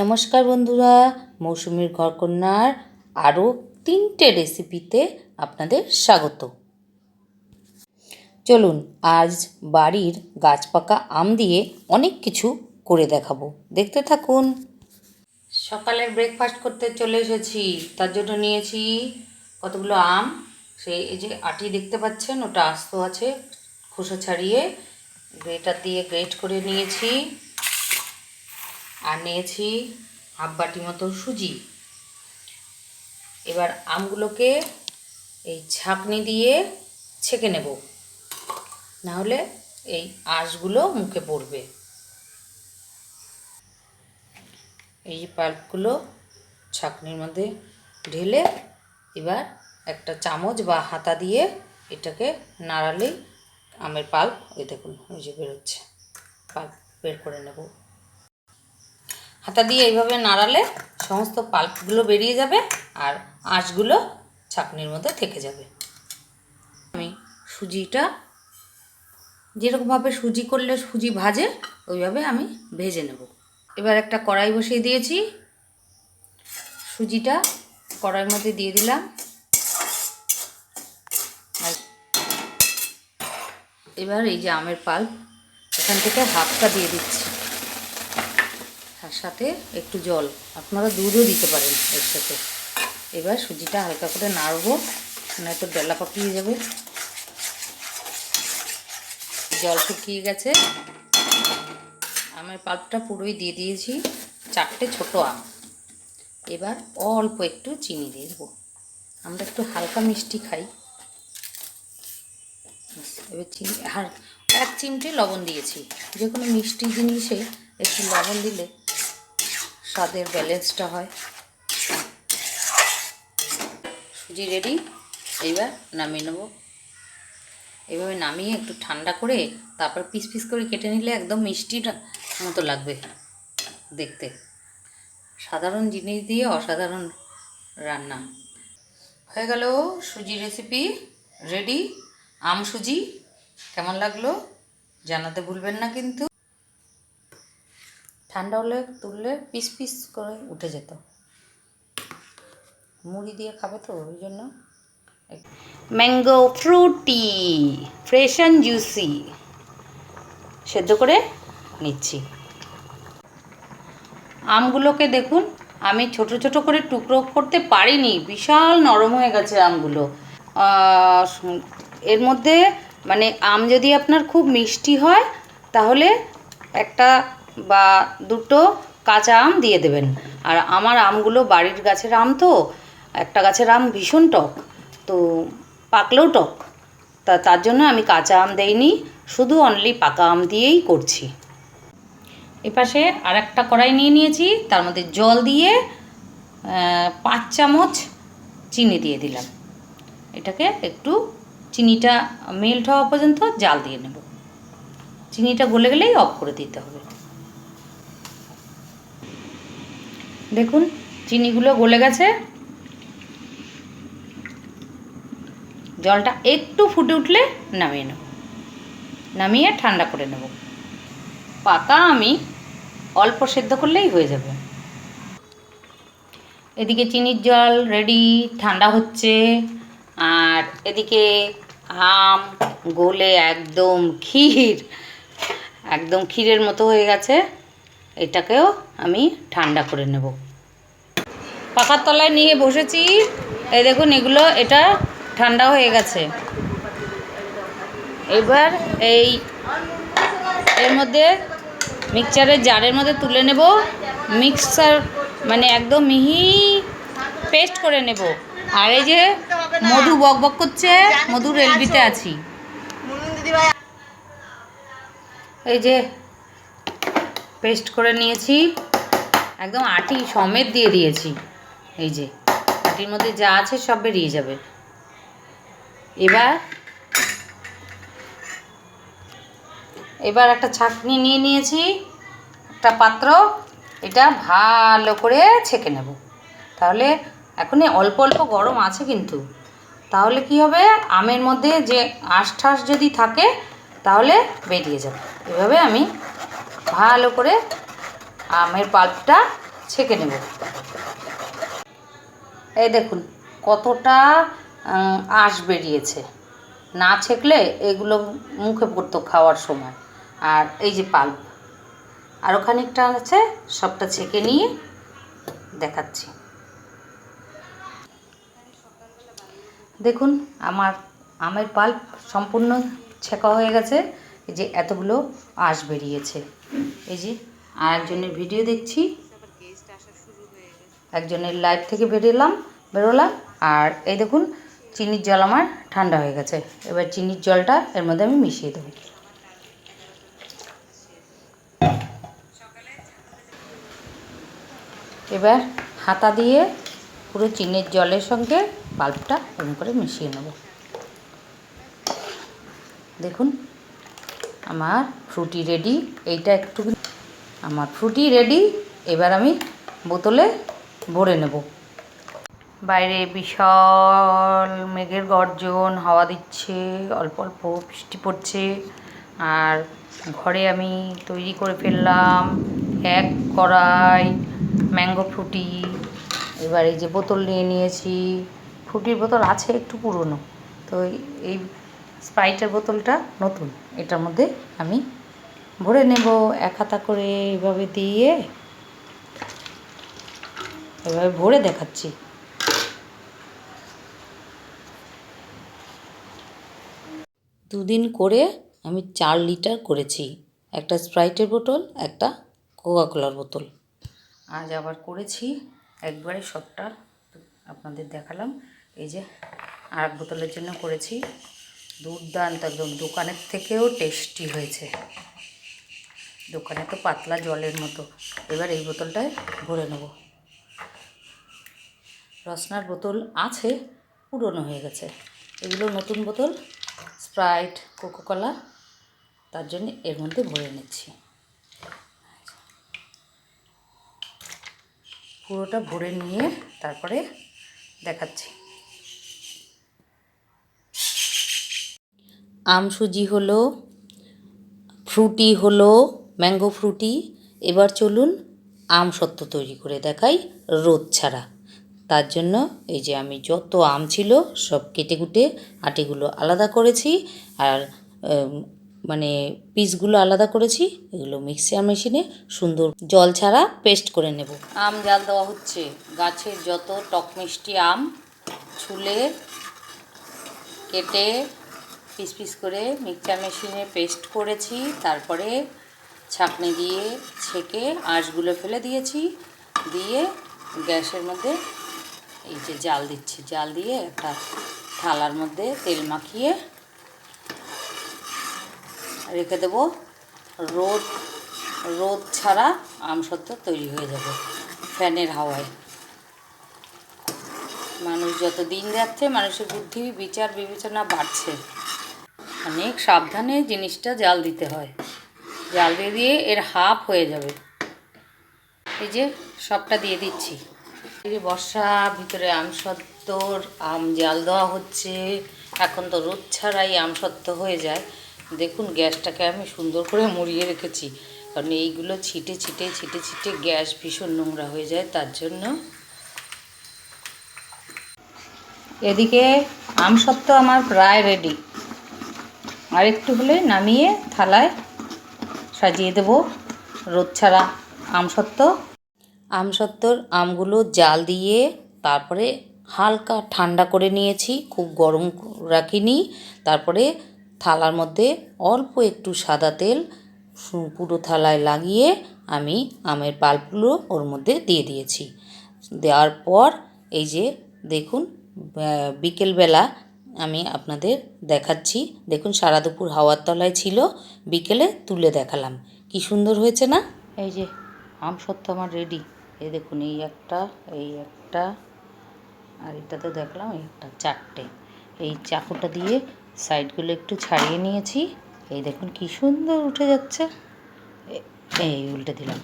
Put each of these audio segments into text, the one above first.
নমস্কার বন্ধুরা, মৌসুমীর ঘরকন্যার আরও তিনটে রেসিপিতে আপনাদের স্বাগত। চলুন, আজ বাড়ির গাছপাকা আম দিয়ে অনেক কিছু করে দেখাবো। দেখতে থাকুন। সকালের ব্রেকফাস্ট করতে চলে এসেছি। তার জন্য নিয়েছি কতগুলো আম। সেই এই যে আটি দেখতে পাচ্ছেন, ওটা আস্ত আছে, খোসা ছাড়িয়ে, গ্রেটার দিয়ে গ্রেট করে নিয়েছি। আর নিয়েছি হাফ বাটি মতো সুজি। এবার আমগুলোকে এই ছাঁকনি দিয়ে ছেঁকে নেব। না হলে এই আঁশগুলো মুখে পড়বে। এই যে পাল্পগুলো ছাঁকনির মধ্যে ঢেলে এবার একটা চামচ বা হাতা দিয়ে এটাকে নাড়ালেই আমের পাল্প ওই দেখুন, ওই যে বেরোচ্ছে। পাল্প বের করে নেব। হাতা দিয়ে এইভাবে নাড়ালে সমস্ত পাল্পগুলো বেরিয়ে যাবে আর আঁশগুলো ছাঁকনির মধ্যে থেকে যাবে। আমি সুজিটা যেরকমভাবে সুজি করলে সুজি ভাজে, ওইভাবে আমি ভেজে নেব। এবার একটা কড়াই বসিয়ে দিয়েছি। সুজিটা কড়াইয়ের মধ্যে দিয়ে দিলাম। এবার এই যে আমের পাল্প, এখান থেকে হাফটা দিয়ে দিচ্ছি। তার সাথে একটু জল। আপনারা দুধও দিতে পারেন এর সাথে। এবার সুজিটা হালকা করে নাড়বো নয়তো ডেলা পাকিয়ে যাবে। জল শুকিয়ে গেছে। আমের পাল্পটা পুরোই দিয়ে দিয়েছি, চারটে ছোট আম। এবার অল্প একটু চিনি দিয়ে দেবো। আমরা একটু হালকা মিষ্টি খাই। এবার চিনি, আর এক চিমটে লবণ দিয়েছি। যে কোনো মিষ্টি জিনিসে একটু লবণ দিলে স্বাদের ব্যালেন্সটা হয়। সুজি রেডি এইবার নামিয়ে নেব। এইভাবে নামিয়ে একটু ঠান্ডা করে তারপর পিস পিস করে কেটে নিলে একদম মিষ্টিটা মতো লাগবে দেখতে। সাধারণ জিনিস দিয়ে অসাধারণ রান্না। হয়ে গেল সুজি রেসিপি রেডি আম সুজি, কেমন লাগল? জানাতে ভুলবেন না কিন্তু। ঠান্ডা হলে তুললে পিস পিস করে উঠে যেত। মুড়ি দিয়ে খাবে তো, ওই জন্য mango Frooti fresh and juicy সেদ্ধ করে নিচ্ছি। আমগুলোকে দেখুন, আমি ছোট ছোট করে টুকরো করতে পারিনি, বিশাল নরম হয়ে গেছে আমগুলো। এর মধ্যে মানে আম যদি আপনার খুব মিষ্টি হয়, তাহলে একটা বা দুটো কাঁচা আম দিয়ে দেবেন। আর আমার আমগুলো বাড়ির গাছের আম তো, একটা গাছের আম ভীষণ টক, তো পাকলেও টক। তা তার জন্য আমি কাঁচা আম দেইনি, শুধু অনলি পাকা আম দিয়েই করছি। এপাশে আর একটা কড়াই নিয়ে নিয়েছি, তার মধ্যে জল দিয়ে পাঁচ চামচ চিনি দিয়ে দিলাম। এটাকে একটু চিনিটা মেল্ট হওয়া পর্যন্ত জাল দিয়ে নেব। চিনিটা গলে গেলেই অফ করে দিতে হবে। দেখুন, চিনিগুলো গলে গেছে। জলটা একটু ফুটে উঠলে নামিয়ে নেব। নামিয়ে ঠান্ডা করে নেব। পাকা আমি অল্প সেদ্ধ করলেই হয়ে যাবে। এদিকে চিনির জল রেডি ঠান্ডা হচ্ছে। আর এদিকে আম গোলে একদম ক্ষীর, একদম ক্ষীরের মতো হয়ে গেছে। এটাকেও আমি ঠান্ডা করে নেব। পাখার তলায় নিয়ে বসেছি। এই দেখুন, এগুলো, এটা ঠান্ডা হয়ে গেছে। এবার এই, এর মধ্যে মিক্সচারের জারের মধ্যে তুলে নেব। মিক্সার মানে একদম মিহি পেস্ট করে নেব। আর এই যে মধু বক বক করছে মধু রেলবিতে আছি। এই যে পেস্ট করে নিয়েছি। একদম আটি সমেত দিয়ে দিয়েছি। এই যে, আটির মধ্যে যা আছে সব বেরিয়ে যাবে। এবার এবার একটা ছাঁকনি নিয়ে নিয়েছি, একটা পাত্র, এটা ভালো করে ছেঁকে নেব। তাহলে এখনই অল্প অল্প গরম আছে কিন্তু। তাহলে কি হবে? আমের মধ্যে যে আঁশ ঠাস যদি থাকে, তাহলে বেরিয়ে যাবে। এভাবে আমি ভালো করে আমের পাল্পটা ছেঁকে নেব। এই দেখুন, কতটা আঁশ বেরিয়েছে। না ছেঁকলে এগুলো মুখে পড়তো খাওয়ার সময়। আর এই যে পাল্প আরও খানিকটা আছে, সবটা ছেঁকে নিয়ে দেখাচ্ছি। দেখুন, আমার আমের পাল্প সম্পূর্ণ ছেঁকা হয়ে গেছে। যে এতগুলো আঁশ বেরিয়েছে। এই যে, আর একজনের ভিডিও দেখছি। একজনের লাইভ থেকে বেরোলাম বেরোলাম, আর এই দেখুন, চিনির জল আমার ঠান্ডা হয়ে গেছে। এবার চিনির জলটা এর মধ্যে আমি মিশিয়ে দেবো। এবার হাতা দিয়ে পুরো চিনির জলের সঙ্গে বাল্বটা এরকম করে মিশিয়ে নেব। দেখুন আমার ফ্রুটি রেডি। এইটা একটু আমার ফ্রুটি রেডি। এবার আমি বোতলে ভরে নেব। বাইরে বিশাল মেঘের গর্জন, হাওয়া দিচ্ছে, অল্প অল্প বৃষ্টি পড়ছে। আর ঘরে আমি তৈরি করে ফেললাম এক কড়াই ম্যাঙ্গো ফ্রুটি। এবার এই যে বোতল নিয়ে নিয়েছি। ফ্রুটির বোতল আছে একটু পুরনো। তো এই- স্প্রাইটের বোতলটা নতুন। এটার মধ্যে আমি ভরে নেব। এক হাতা করে এভাবে দিয়ে এভাবে ভরে দেখাচ্ছি। দুদিন করে আমি চার লিটার করেছি। একটা স্প্রাইটের বোতল, একটা কোকা কোলার বোতল। আজ আবার করেছি। একবারে সবটা আপনাদের দেখালাম। এই যে আর এক বোতলের জন্য করেছি। দুর্দান্ত একদম দোকানের থেকেও টেস্টি হয়েছে। দোকানে তো পাতলা জলের মতো। এবার এই বোতলটায় ভরে নেব। রসনার বোতল আছে, পুরনো হয়ে গেছে। এগুলো নতুন বোতল স্প্রাইট কোকোকলা তার জন্য এর মধ্যে ভরে নিচ্ছি। পুরোটা ভরে নিয়ে তারপরে দেখাচ্ছি। আম সুজি হলো, ফ্রুটি হলো, ম্যাঙ্গো ফ্রুটি। এবার চলুন আম সত্ত্ব তৈরি করে দেখাই রোদ ছাড়া। তার জন্য এই যে আমি যত আম ছিল সব কেটে কুটে আটিগুলো আলাদা করেছি আর মানে পিসগুলো আলাদা করেছি। এগুলো মিক্সার মেশিনে সুন্দর জল ছাড়া পেস্ট করে নেব। আম জাল দেওয়া হচ্ছে। গাছের যত টক মিষ্টি আম ছুলে কেটে পিস পিস করে মিক্সচার মেশিনে পেস্ট করেছি, তারপরে ছাঁকনি দিয়ে ছেঁকে আঁশগুলো ফেলে দিয়েছি, দিয়ে গ্যাসের মধ্যে এই যে জাল দিচ্ছি, জাল দিয়ে একটা থালার মধ্যে তেল মাখিয়ে রেখে দেবো। রোদ রোদ ছাড়া আমসত্ত্ব তৈরি হয়ে যাবে ফ্যানের হাওয়ায়। মানুষ যত দিন যাচ্ছে, মানুষের বুদ্ধি, বিচার, বিবেচনা বাড়ছে। অনেক সাবধানে জিনিসটা জাল দিতে হয়। জাল দিয়ে দিয়ে এর হাফ হয়ে যাবে। এই যে সবটা দিয়ে দিচ্ছি। এই বর্ষা, ভিতরে আম সত্তর, আম জাল দেওয়া হচ্ছে। এখন তো রোদ ছাড়াই আম সত্ত্ব হয়ে যায়। দেখুন গ্যাসটাকে আমি সুন্দর করে মুড়িয়ে রেখেছি। কারণ এইগুলো ছিটে ছিটে ছিটে ছিটে গ্যাস ভীষণ নোংরা হয়ে যায়, তার জন্য। এদিকে আম সত্ত্ব আমার প্রায় রেডি আর একটু হলে নামিয়ে থালায় সাজিয়ে দেব রোদ ছাড়া আমসত্ত্ব আমসত্ত্বর আমগুলো জাল দিয়ে তারপরে হালকা ঠান্ডা করে নিয়েছি, খুব গরম রাখিনি। তারপরে থালার মধ্যে অল্প একটু সাদা তেল পুরো থালায় লাগিয়ে আমি আমের পাল্পগুলো ওর মধ্যে দিয়ে দিয়েছি। দেওয়ার পর এই যে দেখুন বিকেলবেলা আমি আপনাদের দেখাচ্ছি। দেখুন, সারা দুপুর হাওয়ার তলায় ছিল, বিকেলে তুলে দেখালাম। কি সুন্দর হয়েছে না? এই যে, আম সত্য আমার রেডি এই দেখুন, এই একটা এই একটা, আর এটা তো দেখলাম, এই একটা, চারটে। এই চাকুটা দিয়ে সাইডগুলো একটু ছাড়িয়ে নিয়েছি। এই দেখুন, কি সুন্দর উঠে যাচ্ছে। এই উল্টে দিলাম।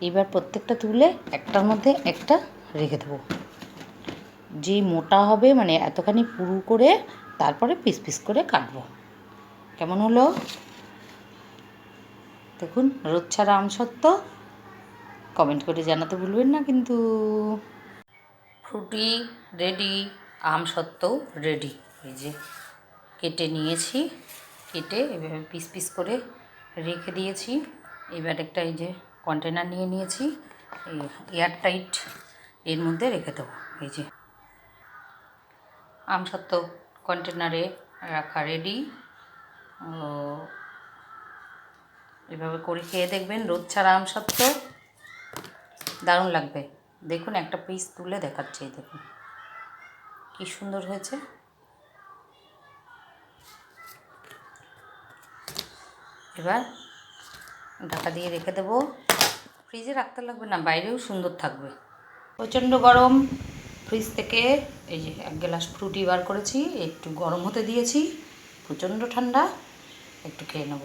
এবার প্রত্যেকটা তুলে একটার মধ্যে একটা রেখে দেবো। যেই মোটা হবে মানে এতখানি পুরু করে তারপরে পিস পিস করে কাটবো। কেমন হলো? দেখুন রোদ ছাড়া আম সত্ত্ব কমেন্ট করে জানাতে ভুলবেন না কিন্তু। ফ্রুটি রেডি, আম সত্ত্বেও রেডি। এই যে কেটে নিয়েছি, কেটে এভাবে পিস পিস করে রেখে দিয়েছি। এবার একটা এই যে কন্টেনার নিয়ে নিয়েছি, এই এয়ার টাইট এর মধ্যে রেখে দেবো। এই যে আম সত্ত্ব কন্টেনারে রাখা রেডি এভাবে করে খেয়ে দেখবেন, রোদ ছাড়া আম সত্ত্ব দারুণ লাগবে। দেখুন, একটা পিস তুলে দেখাচ্ছি দেখুন। কি সুন্দর হয়েছে। এবার ঢাকা দিয়ে রেখে দেবো। ফ্রিজে রাখতে লাগবে না, বাইরেও সুন্দর থাকবে। প্রচণ্ড গরম। ফ্রিজ থেকে এই যে এক গ্লাস ফ্রুটি বার করেছি, একটু গরম হতে দিয়েছি, প্রচণ্ড ঠান্ডা, একটু খেয়ে নেব।